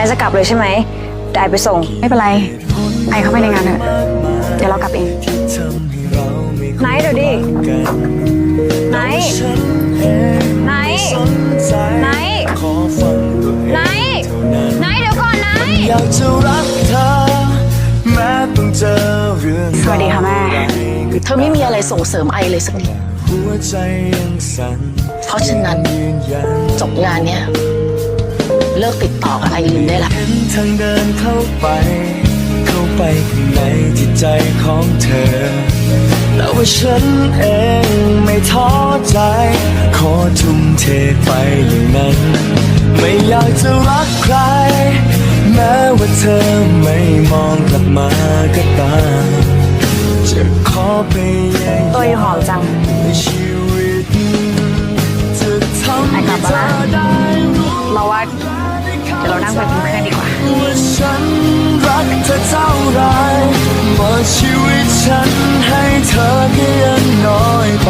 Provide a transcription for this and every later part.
นายจะกลับเลยใช่ไหมเดี๋ยวไอไปส่ง ไม่เป็นไร ไอเข้าไปในงานเถอะ เดี๋ยวเรากลับเอง ไหนเดี๋ยวดิ ไหน ไหน ไหน ไหน ไหนเดี๋ยวก่อนไหน อยากจะรักเธอแม้ต้องเจอเรื่องสวัสดีค่ะแม่ เธอไม่มีอะไรส่งเสริมไอเลยสักนิดหัวใจยังสั่นเพราะฉะนั้นยืนยันจบงานเนี้ย เลิกติดต่อกับไอรินได้ละเห็นทางเดินเข้าไป เข้าไปข้างในจิตใจของเธอ แต่ว่าฉันเองไม่ท้อใจ ขอทุ่มเทไปอย่างนั้น ไม่อยากจะรักใคร แม้ว่าเธอไม่มองกลับมาก็ตามจะขอพยายามตัวอยู่หอมจังในชีวิตจะทำไอ้ให้กลับเธมาอละ ฉันให้เธอก็ยังน้อยไป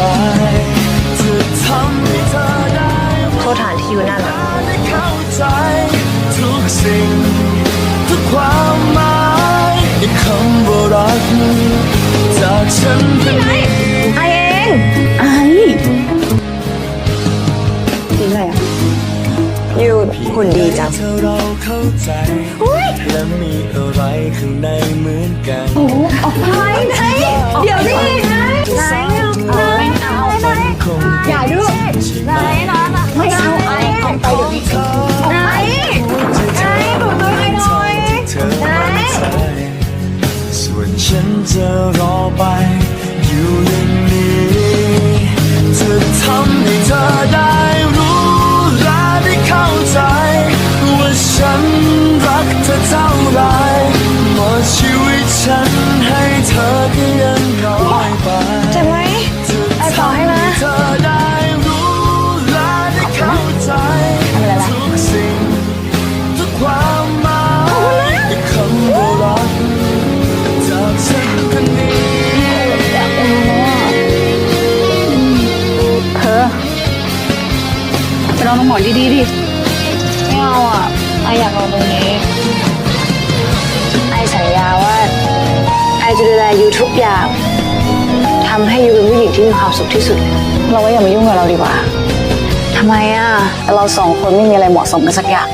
จะทำให้เธอได้โทษฐานที่อยู่นั่นอะได้เข้าใจทุกสิ่ง ทุกความหมายในคำว่ารักจากฉันเป็นนี้ไอเองไอดีเลยอะยูหุ่นดีจังเธอเราเข้าใจและมีอะไรข้างในเหมือนกันไหนไหนเฉันจะรอไปอยู่อย่าง ลองน้ำหมอนดีๆดิไม่เอาอะไออยากลองตรงนี้ไอสัญญาว่าไอจะดูแลยูทุกอย่างทำให้ยูเป็นผู้หญิงที่มีความสุขที่สุด เราว่าอย่ามายุ่งกับเราดีกว่าทำไมอะเราสองคนไม่มีอะไรเหมาะสมกันสักอย่าง